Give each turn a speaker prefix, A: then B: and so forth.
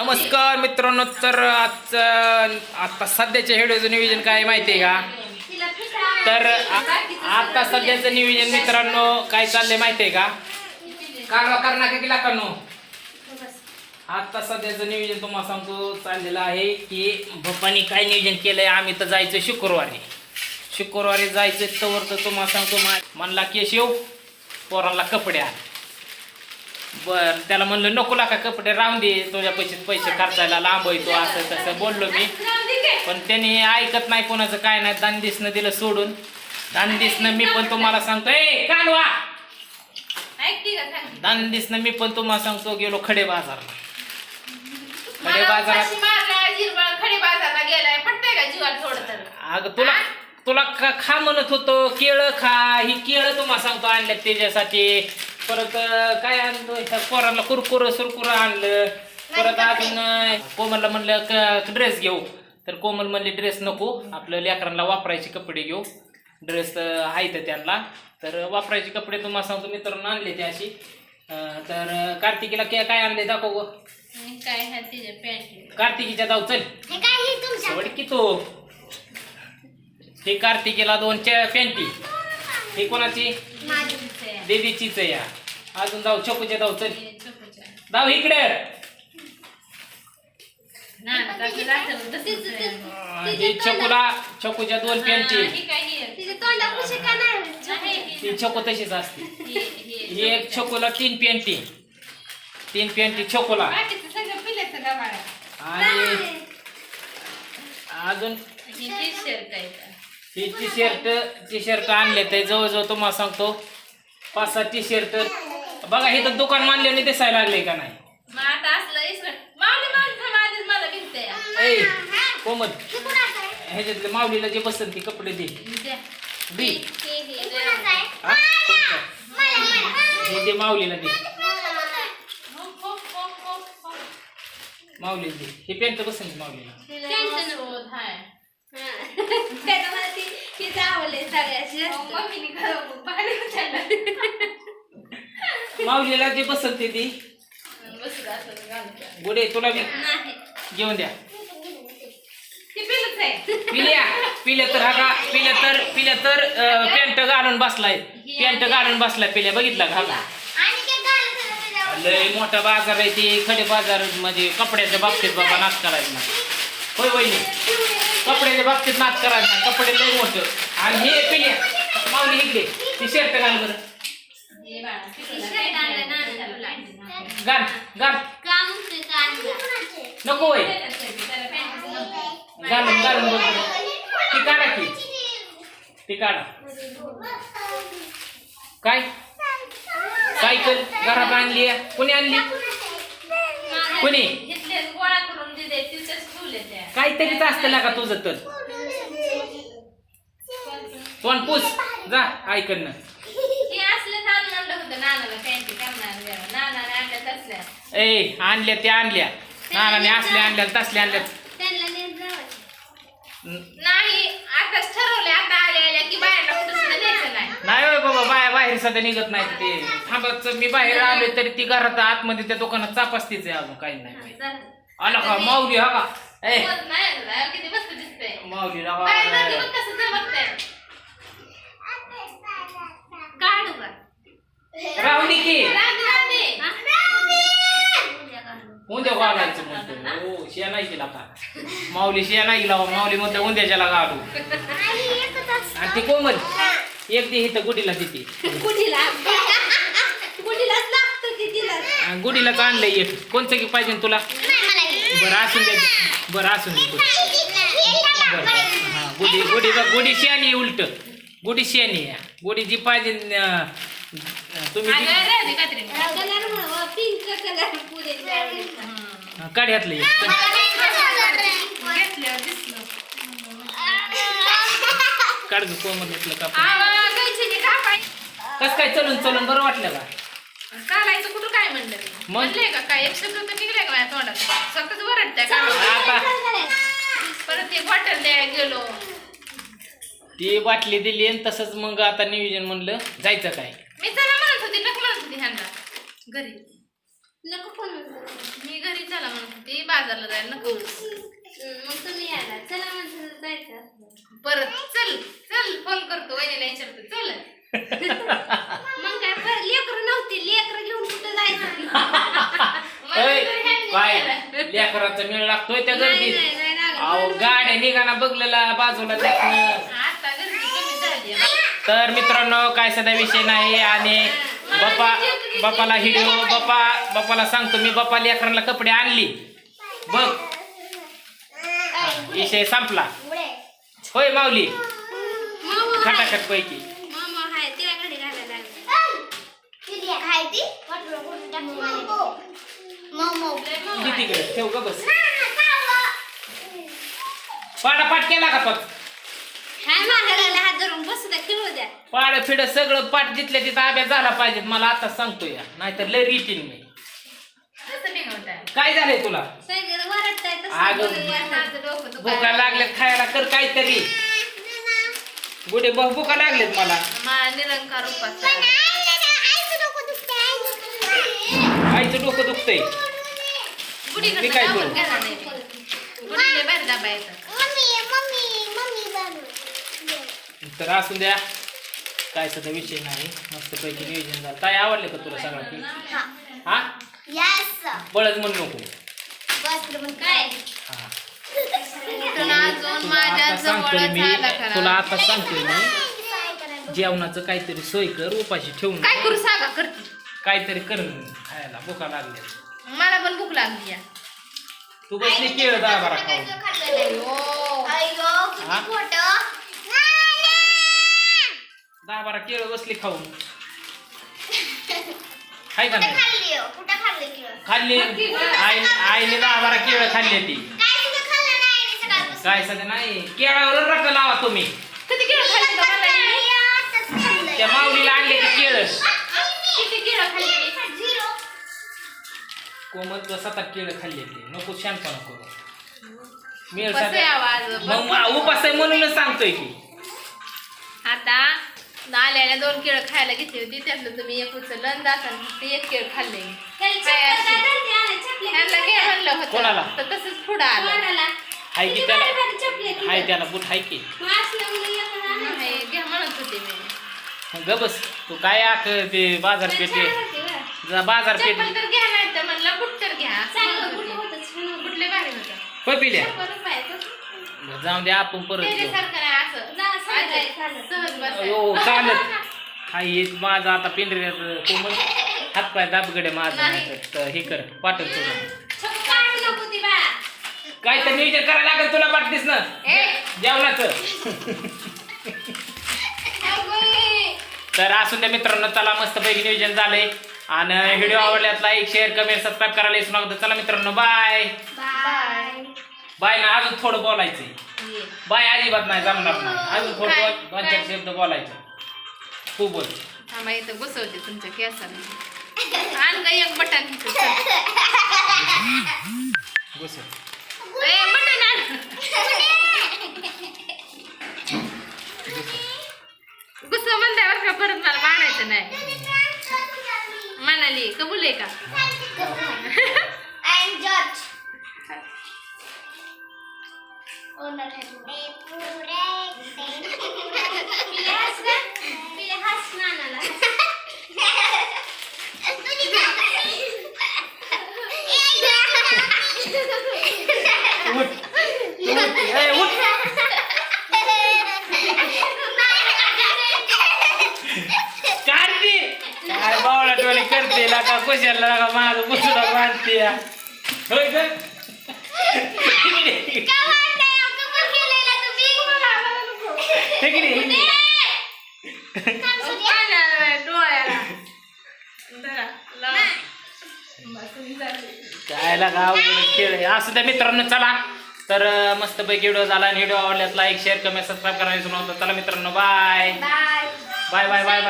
A: नमस्कार मित्रांनो तर आजचं आता सध्याच्या हेडोचं नियोजन काय माहिती आहे का? तर आता सध्याचं नियोजन मित्रांनो काय चाललंय माहिती आहे का? कारवा करणार किला लाकांनो आता सध्याचं नियोजन तुम्हाला सांगतो चाललेलं आहे की पप्पानी काय नियोजन केलंय आम्ही तर जायचं शुक्रवारी. शुक्रवारी जायचं तर तुम्हाला सांगतो म्हणला केशव पोराला कपडे आण. बर त्याला म्हणलं नको लाका कपडे राहून दे तुझ्या पैसे पैसे खर्चायला लांब येतो असं तसं बोललो मी. पण त्यांनी ऐकत नाही कोणाचं काय नाही. दानदिसनं दिलं सोडून. दानदिसनं मी पण तुम्हाला सांगतो ए कालवा! दानदिसनं मी पण तुम्हाला सांगतो गेलो खडे बाजारला. खडे बाजारात अगं तुला तुला खा खा म्हणत होतो केळं खा. ही केळं तुम्हाला सांगतो आणल्यात त्याच्यासाठी. परत काय आणलं? ह्या पोराला कुरकुर सुरकुर आणलं. परत अजून कोमलला म्हणलं ड्रेस घेऊ. तर कोमल म्हणले ड्रेस नको. आपल्या लेकरांना वापरायचे कपडे घेऊ. ड्रेस आहेत त्यांना. तर वापरायचे कपडे तुम्हाला सांगतो मित्रांनो आणले ते अशी तर कार्तिकीला के- काय आणले दाखव गं.
B: काय
A: कार्तिकीच्या जाऊ चल. की तो? ही कार्तिकीला दोन पॅन्टी ही कोणाची? देवीचीच या. अजून जाऊ छकूच्या जाऊ चल. जाऊ इकडे. ही छकूला छकूच्या दोन पॅन्टी ही छकू तशीच असते. ही एक छकूला तीन पॅन्टी तीन पॅन्टी छकूला आणि अजून? ही टी शर्ट टी शर्ट आणले ते. जवळजवळ तुम्हाला सांगतो. पाच सहा टी शर्ट बघा हे तर दुकान मानल्याने दिसायला लागले का नाही? ए कोमल. ह्याच्यातले माऊलीला जे बसंती कपडे दे. हा? कोणतं? हे दे. माऊलीला दे. माऊलीला दे. हे पॅन्ट बसंत माऊलीला. माऊलीला जे बसंत ती. गुडे तुला बी घेऊन द्या. पिल्या पिल्या तर हा का पिल्या तर पिल्या तर पॅन्ट घालून बसलाय. पॅन्ट घालून बसलाय पिल्या बघितला का का? लय मोठा बाजार आहे ते खडे बाजार म्हणजे कपड्याच्या बाबतीत बाबा नाच करायचं ना होय वहिनी? कपड्याच्या बाबतीत नाच करायचं ना कपडे लय मोठं. आणि हे पिल्या माऊली इकडे ती शर्ट घाल बरं. घाल घाल नको होय घालून घालून बघ. ती काढा की ती काढा काय सायकल घरात आणली. कोणी आणली कोणी काहीतरीच असतं का तुझं तर तोंड पूस जा
B: असलं नानाला पॅन्टी करणार. नानाने आणल्या तसल्या.
A: ए आणल्या त्या आणल्या. नानाने असल्या आणल्या तसल्या आणल्या.
B: नाही आताच ठरवले आता आल्या आल्या की बाहेरला कुठं सुद्धा न्यायचं नाही.
A: नाही होय बाबा बाहेर बाहेर सध्या निघत नाही ते. थांबत मी बाहेर आलोय तरी ती घरात आतमध्ये त्या दुकानात चापासतीच आहे अजून काही नाही. आला का? माऊली हा का? ए.
B: होत नाही आणलं. किती मस्त दिसतंय.
A: माऊली
B: बाहेर जाते
A: राहा
B: कसं. काढू का?
A: राहू दे की? उद्या घालायचं म्हणतो. हो शिया नाही केला का माऊली शिया नाही गेला माऊली म्हणतो उद्याच्याला घालू. आणि ती कोमल. एक दे इथं गुडीला देते.
B: गुढीला गुढीलाच
A: एक? कोणतं की पाहिजे तुला? बरं असून दे. बरं असून दे. गुडी. बरं. हा गुडी गुडी बघ. गुडी शियानी उलट. गुडी शियानी गुडी जी पाहिजे तुम्ही. हा, काढ एक. काढ गं कोमल. कस काय चलून चलून बरं वाटलं का?
B: चालायचं कुठं काय म्हणलं मी?
A: मग?
B: म्हणले का काय? एक शब्द तर निघले का माझ्या तोंडात? सतत वरडत्या का?
A: आता
B: परत ते बॉटल द्यायला गेलो.
A: ती बाटली दिली आणि तसंच मग आता नियोजन म्हणलं जायचं काय
B: मी चला म्हणत होती नको म्हणत होती ह्यांना घरी. नको फोन मी घरी चला म्हणत होती बाजार
C: बाजारला जायला नको.
B: मग तुम्ही याला चला म्हणतो जायचं.
C: परत चल चल फोन करतो वहिनीला विचारतो चल.
B: मग काय लेकरं नव्हती. लेकरं घेऊन कुठं जायचं?
A: लेकराचा मेळ लागतोय त्या गर्दीत. अहो गाड्या निघाना बघलेला बाजूला तर मित्रांनो काय सध्या विषय नाही आणि बाप्पा बापाला हिडिओ बाप्पा बापाला सांगतो मी बाप्पा लेकरांना कपडे आणली. बघ. विषय संपला. होय माऊली. खटाखट पैकी. तिकडे ठेव का बस. पाडापाट केला का पत
B: हाय
A: पाड फिड सगळं पाठ जिथल्या तिथं अभ्यास झाला पाहिजे मला आता सांगतो या. नाहीतर लय रिटीन मी. काय झालंय तुला? अगं, भुका लागल्यात खायला कर काहीतरी. गुडे बघ भुका लागलेत मला.
C: निरंकार
A: आईचं डोकं दुखतंय. मी काय करू?
C: दाबून घेणार नाही गुडीले बाहेर दाबायचं
A: तर असू द्या. काय सध्या विषय नाही. मस्तपैकी नियोजन झालं. काय आवडले का तुला सगळं हा. बळच म्हणू नको.
B: काय?
A: हा.
C: कुठून अजून
A: तुला
C: माझ्या
A: आता सांगतोय
C: जवळच
A: मी.
C: आला
A: तुला आता सांगतोय मी. जेवणाचं काहीतरी सोय कर उपाशी ठेवून
C: काय करू सांगा करते.
A: काहीतरी कर खायला भुका लागल्या.
C: मला पण भूक लागली.
A: तू बसली केळ दहा बारा खाऊन.
C: अयो.
A: दहा बारा केळ बसली खाऊन. हाय का नाही? खाल्ली आई आईने दहा बारा केळ खाल्ली ती काय सध्या नाही. केळावर रट लावा तुम्ही.
C: किती किलो खाल्ली का मला ही?
A: त्या माऊलीला आणले ते केळ.
C: किती किलो खाल्ली
A: कोमल तो सात आठ केळ खाल्ली ती नको शांतपणा करू. मी
C: उपास आहे आवाज.
A: मग मा- उपास आहे म्हणूनच सांगतोय की.
C: आता आल्याला दोन केळ खायला घेतली होती त्यातलं तुम्ही एक उचललं फक्त एक केळ खाल्ले. घे म्हणलं होतं.
A: कोणाला?
C: तर तसंच पुढं आलं.
A: हाय की त्याला? हाय त्याला बुट हाय की?
C: नाही, घ्या म्हणत होते मी.
A: मग ग बस तू काय आख ते बाजारपेठ जा बाजारपेठ
C: चप्पल तर घ्या नाही तर म्हणलं बुट तर घ्या. बुटले भारी होतं.
A: पपिल्या? जाऊन दे आपण परत घेऊ.
C: त्याच्यासारखं नाही असं. असं
A: अयो चालत. हाय हेच माझा आता पिंढऱ्याचं कोमल. हातपाय दाबगडे माझं.
C: नाही.
A: नाही तर हे कर पाठव सोडून काय तर नियोजन करायला लागेल तुला वाटतेस ना? जेवणाचं. तर असून त्या मित्रांनो चला मस्तपैकी नियोजन झालंय. आणि व्हिडिओ आवडल्यात लाईक शेअर कमेंट सबस्क्राईब करायला विसरू नका. चला मित्रांनो बाय
C: बाय
A: बाय ना अजून थोडं बोलायचंय. बाय अजिबात नाही जमणार नाही. अजून थोडं दोन- दोन चार शब्द बोलायचं. तू बोल.
C: थांबा इथं घुसवते तुमच्या केसाला आण का एक बटन इथं, चल.
A: घुस
C: ए, बटन आण. घुसव म्हणल्यावर का परत मला मानायचं नाही. म्हणाली कबूल आहे का?
A: कशाला लागा माझं बुसडा बांधते होय ग हे. की नाही? काय खेळ आहे. असं त्या मित्रांनो चला. तर अं, मस्तपैकी व्हिडिओ झाला आणि व्हिडिओ आवडल्यास लाईक शेअर कमेंट सबस्क्राईब करायला विसरू नका. चला मित्रांनो bye bye bye bye bye